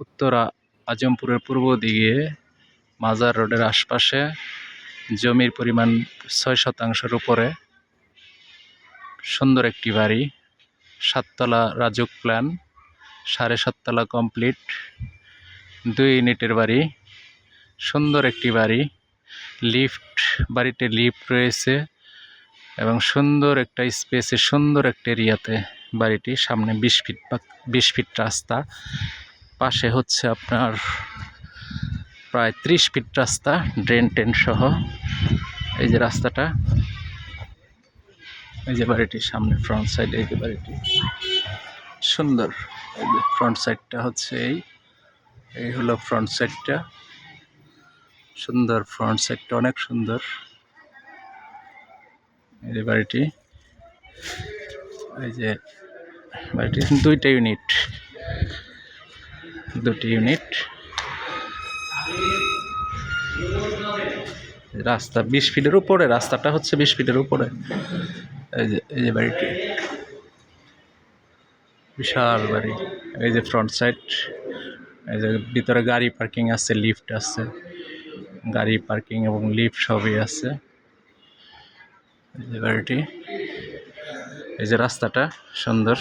উত্তরা আজমপুরের পূর্ব দিকে মাজার রোডের আশপাশে জমির পরিমাণ ছয় শতাংশের উপরে সুন্দর একটি বাড়ি, সাততলা রাজুক প্ল্যান সাড়ে সাততলা কমপ্লিট দুই ইউনিটের বাড়ি, সুন্দর একটি বাড়ি লিফট বাড়িতে লিফট রয়েছে এবং সুন্দর একটা স্পেসে সুন্দর একটা এরিয়াতে বাড়িটি সামনে বিশ ফিট বিশ ফিট রাস্তা। পাশে হচ্ছে আপনার প্রায় ত্রিশ ফিট রাস্তা, ড্রেন টেন সহ। এই যে রাস্তাটা, এই যে বাড়িটির সামনে ফ্রন্ট সাইডে এই যে বাড়িটি। সুন্দর। এই যে ফ্রন্ট সাইডটা হচ্ছে এই। এই হলো ফ্রন্ট সাইডটা সুন্দর ফ্রন্ট সাইডটা অনেক সুন্দর। এই যে বাড়িটি। এই যে বাড়িটি দুইটা ইউনিট দুটি ইউনিট। রাস্তা বিশ ফিটের উপরে, রাস্তাটা হচ্ছে বিশ ফিটের উপরে। এই যে এই যে বাড়িটি। বিশাল বাড়ি। এই যে ফ্রন্ট সাইড এই যে ভিতরে গাড়ি পার্কিং আছে লিফট আছে। গাড়ি পার্কিং এবং লিফট সবই আছে। এই যে বাড়িটি। এই যে রাস্তাটা সুন্দর।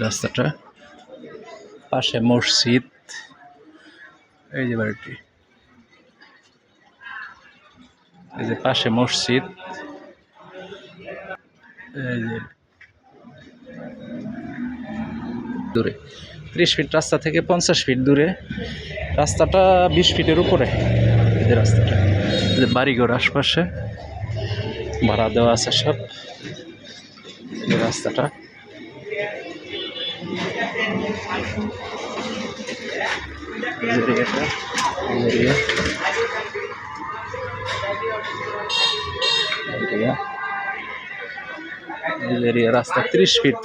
রাস্তাটা। পাশে মসজিদ। এই যে বাড়িটি। এই যে পাশে মসজিদ। এই যে দূরে। ত্রিশ ফিট রাস্তা থেকে পঞ্চাশ ফিট দূরে। রাস্তাটা বিশ ফিটের উপরে। এই যে রাস্তাটা। যে বাড়িঘর আশপাশে। ভাড়া দেওয়া আছে সব। রাস্তাটা। এরিয়া এরিয়া এই যে এরিয়া রাস্তা ত্রিশ ফিট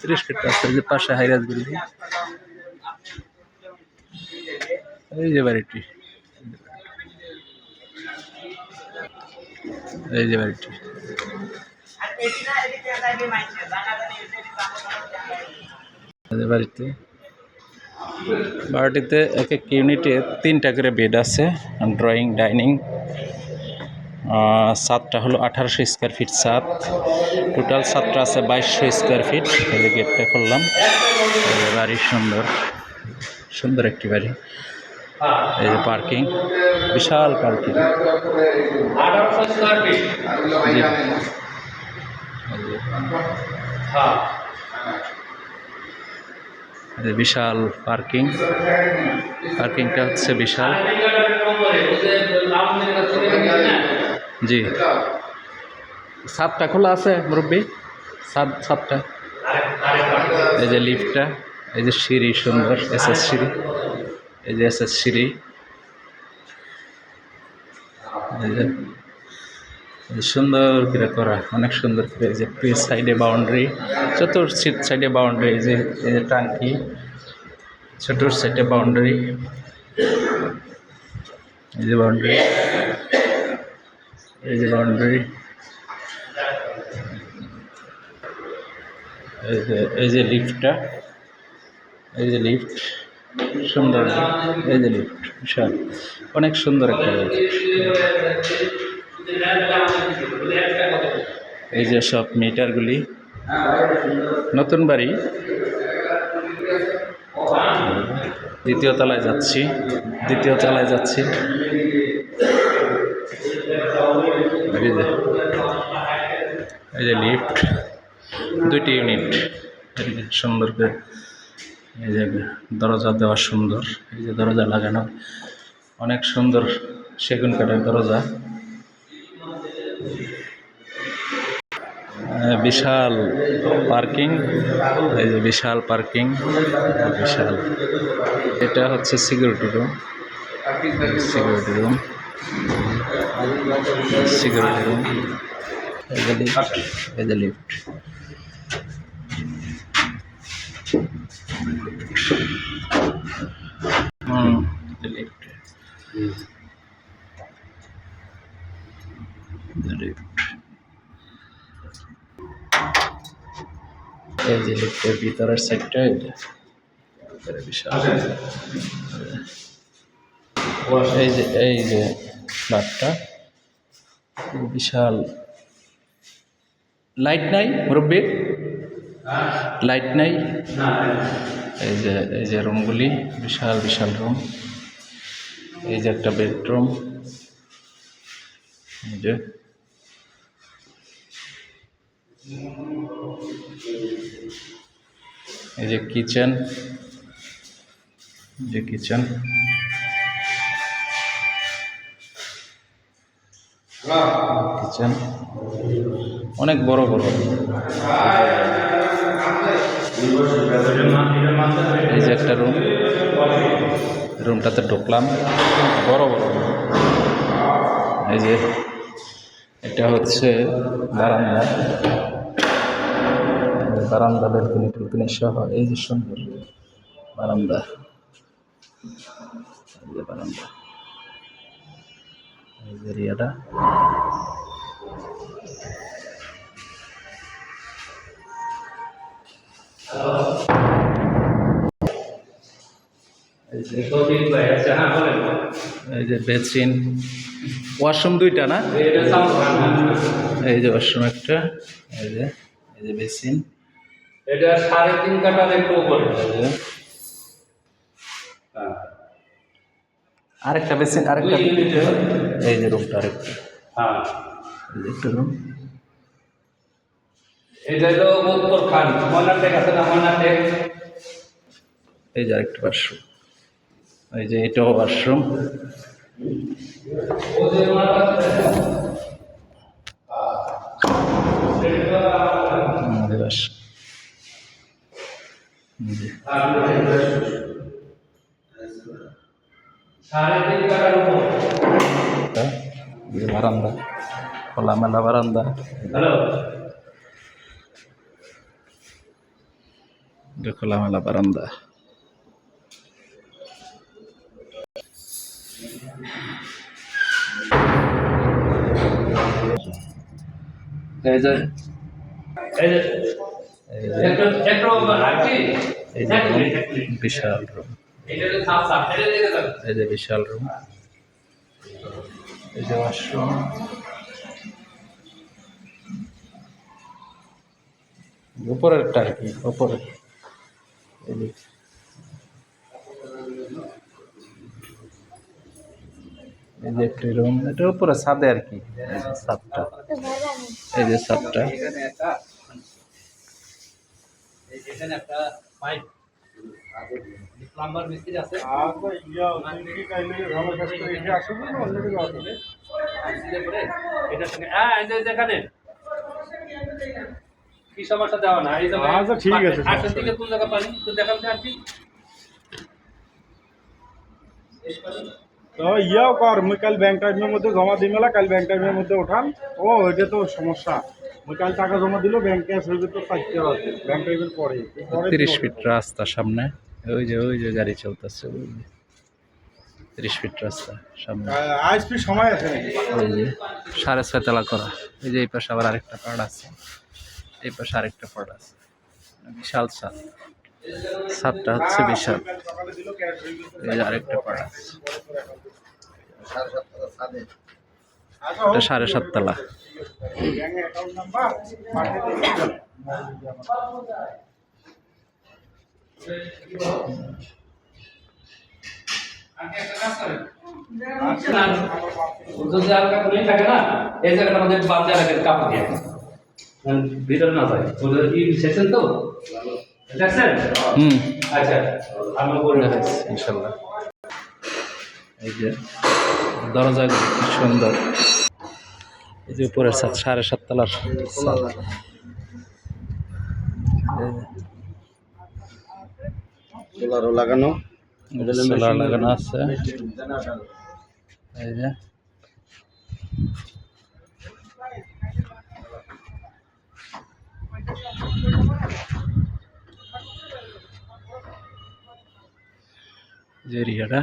ত্রিশ ফিট রাস্তা এই যে পাশে হাইরাজ বিল্ডিং এই যে বাড়িটি এই যে বাড়িটি যে বাড়িতে। বাড়িটিতে এক এক ইউনিটে তিনটা করে বেড আছে ড্রয়িং ডাইনিং। সাতটা হলো আঠারোশো স্কোয়ার ফিট সাত টোটাল সাতটা আছে বাইশশো স্কোয়ার ফিট। এই গেটটা করলাম বাড়ি সুন্দর। সুন্দর একটি বাড়ি। এই যে পার্কিং। বিশাল পার্কিং। আঠারোশো স্কোয়ার ফিট। হ্যাঁ। বিশাল পার্কিং। পার্কিংটা হচ্ছে বিশাল। জি। সাতটা খোলা আছে, মুরব্বী? সাত, সাতটা। এই যে লিফটটা, এই যে সিঁড়ি সুন্দর, এস এস সিঁড়ি। এই যে এস এস সিঁড়ি। এই যে সুন্দর করে করা, অনেক সুন্দর করে যে সাইডে বাউন্ডারি চতুর সাইডে বাউন্ডারি যে টাঙ্কি, চতুর সাইডে বাউন্ডারি এই যে বাউন্ডারি এই যে বাউন্ডারি এই যে লিফটটা এই যে লিফট সুন্দর, এই যে লিফট বিশাল, অনেক সুন্দর একটা এই যে সব মিটারগুলি। নতুন বাড়ি। দ্বিতীয় তলায় যাচ্ছি। দ্বিতীয় তলায় যাচ্ছি। এই যে লিফট দুইটি ইউনিট সুন্দর করে, এই যে দরজা দেওয়া সুন্দর। এই যে দরজা লাগানো। অনেক সুন্দর সেগুন কাঠের দরজা। বিশাল পার্কিং, এই যে বিশাল পার্কিং, বিশাল। এটা হচ্ছে security room security room security room. এই যে লিফট লিফট লিফট এই যে লিফটের ভিতরের সাইডটা এই যে ভিতরে বিশাল। এই যে এই যে ফ্ল্যাটটা বিশাল। লাইট নাই মুরব্বী? লাইট নাই? এই যে এই যে রুমগুলি বিশাল বিশাল রুম এই যে একটা বেডরুম এই যে এই যে কিচেন যে কিচেন। কিচেন। অনেক বড় বড়। এই যে একটা রুম রুমটাতে ঢুকলাম। বড় বড় এই যে এটা হচ্ছে বারান্দা। বারান্দা বেলকনি টেলকনি সহ এই যে সুন্দর বারান্দা। এই যে বারান্দা। এই যে এরিয়াটা আচ্ছা হ্যাঁ বলেন। এই যে বেসিন। ওয়াশরুম দুইটা না? এই যে ওয়াশরুম একটা এই যে এই যে বেসিন। এটা সাড়ে তিন কাটার একটু উপরে। হ্যাঁ। আরেকটা বেসিন আরেকটা এই যে রুমটা আরেকটা। হ্যাঁ। একটা রুম এটা হলো উত্তর খান। ময়নাটেক আছে না ময়নাটেক এই যে আরেকটা ওয়াশরুম এই যে এটাও ওনাটা আমাদের ওয়াশরুম এই যে সাড়ে তিন কাটার উপর এটা, এই যে বারান্দা খোলামেলা বারান্দা হ্যালো এটা খোলামেলা বারান্দা এই যে এই যে বিশাল রুম এটা এটা এই যে বিশাল রুম এই যে ওয়াশরুম উপরেরটা আর কি উপরে। এই যে একটি রুম এটার উপরে ছাদে আর কি ছাদটা। এই যে ছাদটা। এখানে একটা পাইপ প্লাম্বার মিস্ত্রি আছে। আসলে এটার সঙ্গে হ্যাঁ এই যে যেখানে কি সমস্যা দেওয়া না এই আচ্ছা, ঠিক আছে, আটটার দিকে কোন জায়গা পানি? তো দেখান তো আর কি। তো ইয়েও কর মুই কাল ব্যাংক টাইমের মধ্যে জমা দিই মেলা কাল ব্যাংক টাইমের মধ্যে উঠান ও এটা তো সমস্যা। মুই কাল টাকা জমা দিল ব্যাংকে আসবে তো থাকতে হবে ব্যাংক টাইমের পরে পরে তিরিশ ফিট রাস্তা সামনে। ওই যে ওই যে গাড়ি চলতেছে তিরিশ ফিট রাস্তা সামনে। আইসপি সময় আছে ওই যে সাড়ে ছয় তলা করা। এই যে এই পাশে আবার আরেকটা পার্ট আছে। এই পাশে আরেকটা পার্ট আছে। বিশাল ছাদ। ছাদটা হচ্ছে বিশাল। এই যে আরেকটা পার্ট আছে। এটা সাড়ে সাত তলা ব্যাংক অ্যাকাউন্ট নাম্বার পাঠিয়ে দিন আগে একটা কাজ করেন না, যদি হালকা খুলে থাকে না এই জায়গাটা আমাদের বাদ দেওয়া লাগে কাপড় দিয়ে ভিতরে না যায় ওদের সেকশন তো দেখছেন হুম। আচ্ছা আমরা করে দেখাচ্ছি ইনশাল্লাহ। এই যে দরজা সুন্দর। এই যে উপরের ছাদ সাড়ে সাত তলার। সোলারও লাগানো। সোলার লাগানো আছে। এই যে। যে এরিয়াটা।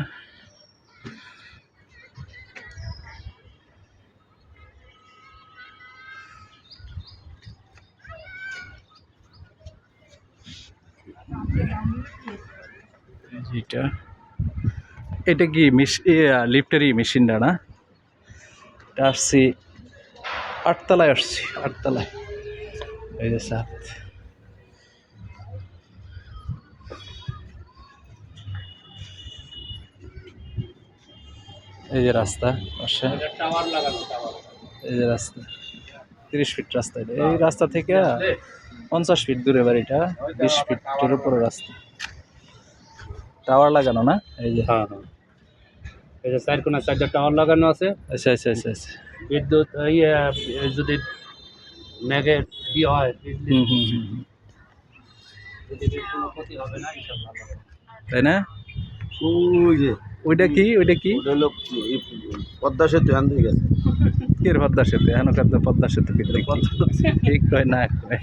এটা এটা কি মিশ লিফটারি মেশিনটা না? এটা আসছি, আটতলায় আসছি, আটতলায়। এই যে সাত এই যে রাস্তা এই যে রাস্তা, তিরিশ ফিট রাস্তা এই রাস্তা থেকে পঞ্চাশ ফিট দূরে বাড়িটা বিশ ফিটের উপরে রাস্তা। টাওয়ার লাগানো না? এই যে। হ্যাঁ হ্যাঁ। এই যে চার কোনা চারটা টাওয়ার লাগানো আছে। আচ্ছা আচ্ছা আচ্ছা আচ্ছা। বিদ্যুৎ ইয়ে যদি মেঘের কি হয় হুম হুম হুম হুম। পৃথিবীর কোনো ক্ষতি হবে না ইনশাল্লাহ তাই না? ওই যে ওইটা কি? ওইটা কি? হলো পদ্মা সেতু এখান থেকে গেছে। কির পদ্মা সেতু? এখন কাদ্য পদ্মা সেতু ঠিক কয় না কয়?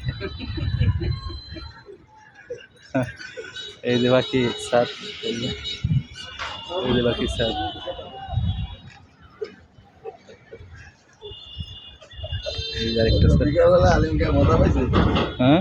এই যে বাকি এই যে আরেকটা হ্যাঁ?